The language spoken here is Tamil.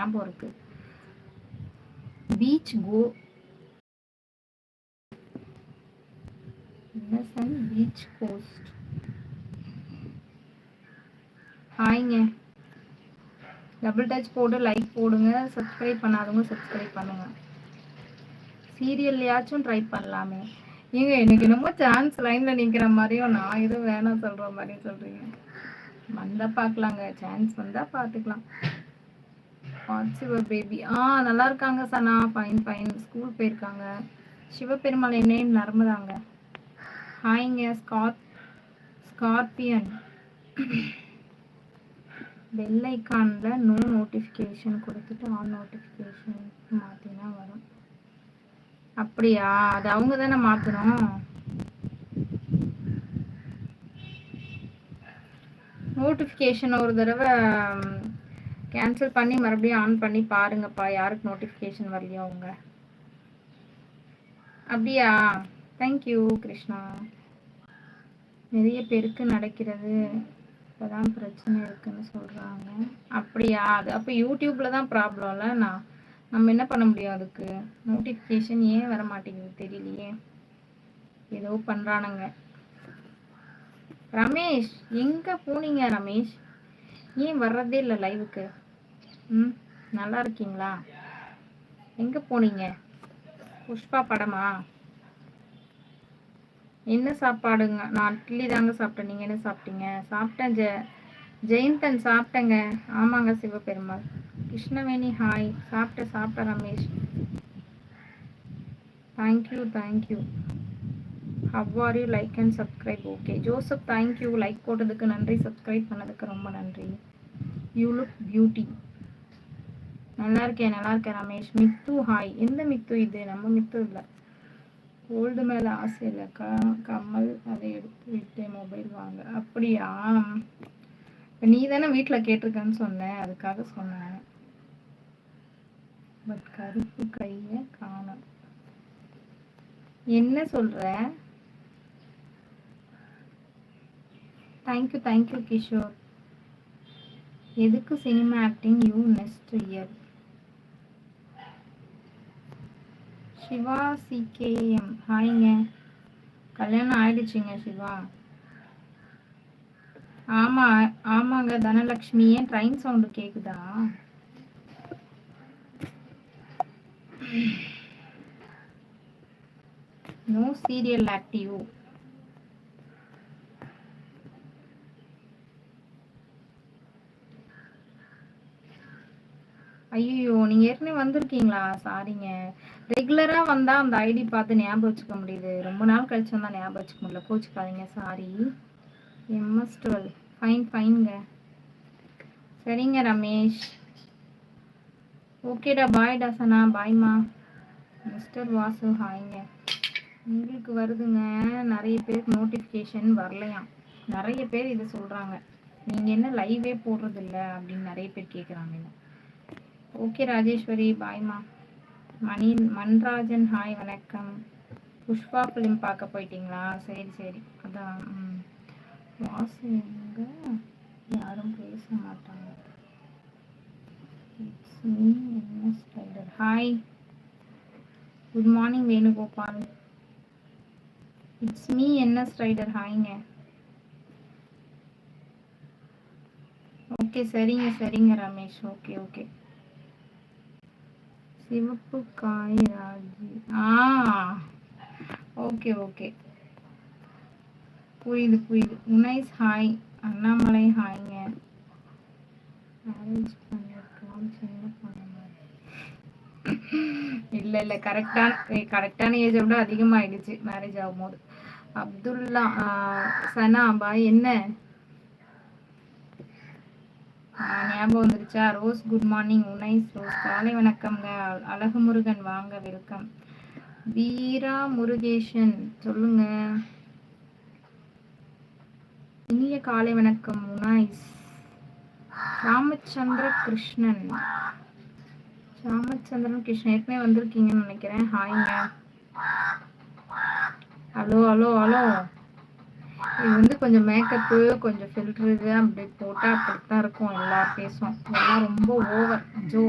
ஞாபகம் இருக்கு. Beach go innocent beach ghost ஹாய்ங்க double touch போட்டு லைக் போடுங்க சப்ஸ்கிரைப் பண்ணாதவங்க சப்ஸ்கிரைப் பண்ணுங்க. சீரியல்லையாச்சும் ட்ரை பண்ணலாமே. ஏங்க எனக்கு என்னமோ சான்ஸ் லைன்ல நிக்கிற மாதிரியும் நான் எதுவும் வேணாம் சொல்ற மாதிரியும் சொல்றீங்க. வந்தா பார்க்கலாங்க. சான்ஸ் வந்தா பார்த்துக்கலாம். வாட்ஸ் யுவர் பேபி ஆ நல்லா இருக்காங்க சனா. ஃபைன் ஃபைன் ஸ்கூல் போயிருக்காங்க. சிவபெருமாள் நேம் நர்மதாங்க ஹாய்ங்க ஸ்கார்ப் ஸ்கார்பியன் பெல் ஐக்கானில் நோ நோட்டிஃபிகேஷன் கொடுத்துட்டு ஆன் நோட்டிஃபிகேஷன் மாற்றினா வரும். அப்படியா? அது அவங்க தானே மாற்றணும் நோட்டிஃபிகேஷன் ஒரு தடவை கேன்சல் பண்ணி மறுபடியும் ஆன் பண்ணி பாருங்கப்பா. யாருக்கு நோட்டிஃபிகேஷன் வரலையோ அவங்க. அப்படியா? Thank you Krishna. நிறைய பேருக்கு நடக்கிறது. இப்போதான் பிரச்சனை இருக்குன்னு சொல்கிறாங்க அப்படியா? அது அப்போ யூடியூப்பில் தான் ப்ராப்ளம்ல நான் நம்ம என்ன பண்ண முடியும் அதுக்கு? நோட்டிஃபிகேஷன் ஏன் வர மாட்டேங்குது தெரியலையே. ஏதோ பண்ணுறானுங்க ரமேஷ் எங்கே போனீங்க ரமேஷ்? ஏன் வர்றதே இல்லை லைவுக்கு ம் நல்லா இருக்கீங்களா? எங்கே போனீங்க? புஷ்பா படமா? என்ன சாப்பாடுங்க? நான் இட்லி தாங்க சாப்பிட்டேன். நீங்கள் என்ன சாப்பிட்டீங்க? சாப்பிட்டேன் ஜெ ஜெயந்தன் சாப்பிட்டேங்க. ஆமாங்க சிவபெருமாள். கிருஷ்ணவேணி ஹாய். சாப்பிட்டேன் சாப்பிட்ட Ramesh. Thank you thank you how are you like and subscribe okay Joseph thank you like போட்டதுக்கு நன்றி. சப்ஸ்கிரைப் பண்ணதுக்கு ரொம்ப நன்றி. யூ லுக் பியூட்டி நல்லா இருக்கேன் நல்லா இருக்கேன் ரமேஷ். மித்து ஹாய் எந்த மித்து இது? நம்ம மித்து இல்லை. கோல்டு மேலே ஆசை இல்லை. க கம்மல் அதை எடுத்து விட்டேன் மொபைல் வாங்க. அப்படியா? இப்போ நீ தானே வீட்டில் கேட்டிருக்கேன்னு சொன்னேன் அதுக்காக சொன்னேன் பட் கருப்பு கையை காணும். என்ன சொல்ற? Thank you thank you Kishore. எதுக்கு cinema acting you next year Siva CKM. ஹாய்ங்க. கல்யாணம் ஆயிடுச்சுங்க சிவா. ஆமா ஆமாங்க. தனலக்ஷ்மி ஏன் ட்ரெயின் சவுண்டு கேக்குதா? நோ சீரியல் ஆக்டிவ் ஐயோ நீங்க ஏற்கனவே வந்திருக்கீங்களா? சாரிங்க ரெகுலரா வந்தா அந்த ஐடி பார்த்து ஞாபகம் வச்சுக்க முடியுது. ரொம்ப நாள் கழிச்சு வந்தா ஞாபகம் வச்சுக்க முடியல. கோச்சுக்காதீங்க. சாரி எம்எஸ் டுவெல் ஃபைன் ஃபைன்ங்க சரிங்க ரமேஷ். ஓகேடா பாய்டா சனா பாய்மா மிஸ்டர் வாசு ஹாய்ங்க உங்களுக்கு வருதுங்க. நிறைய பேருக்கு நோட்டிஃபிகேஷன் வரலையாம். நிறைய பேர் இதை சொல்கிறாங்க நீங்கள் என்ன லைவே போடுறதில்ல அப்படின்னு நிறைய பேர் கேட்குறாங்க ஓகே ராஜேஸ்வரி. பாய்மா மணி மன்ராஜன் ஹாய் வணக்கம். புஷ்பா ஃபிலிம் பார்க்க போயிட்டீங்களா? சரி சரி. அதான் ம். வாசு எங்க? யாரும் பேச மாட்டாங்க. Hi good morning Venugopal. It's me NS rider ஹாய்ங்க okay சரிங்க சரிங்க ரமேஷ். ஓகே ஓகே சிவப்பு காய் ராஜி ஆ. Okay okay. புரியுது புரியுது. உனைஸ் ஹாய். அண்ணாமலை ஹாய்ங்க. மேரேஜ் பண்ணிருக்கலாம் சின்ன பொண்ணு இல்ல இல்ல. கரெக்டான கரெக்டான ஏஜை விட அதிகமாயிடுச்சு மேரேஜ் ஆகும்போது. அப்துல்லா ஆஹ், சனா பாய் என்ன? ஞாபகம் வந்துருச்சா? Rose good morning Unais rose. காலை வணக்கம்ங்க. அழகு முருகன் வாங்க வெல்கம். வீரா முருகேஷன் சொல்லுங்க. இனிய காலை வணக்கம் உனாய்ஸ் ராமச்சந்திர கிருஷ்ணன். ராமச்சந்திரன் கிருஷ்ணன் ஏற்கனவே வந்திருக்கீங்கன்னு நினைக்கிறேன். ஹாய்ங்க. Hello hello hello. இது வந்து கொஞ்சம் மேக்கப்பு கொஞ்சம் ஃபில்ட்ரு இது அப்படி போட்டால் அப்படித்தான் இருக்கும் எல்லா ஃபேஸும் இதெல்லாம் ரொம்ப ஓவர் ஜோ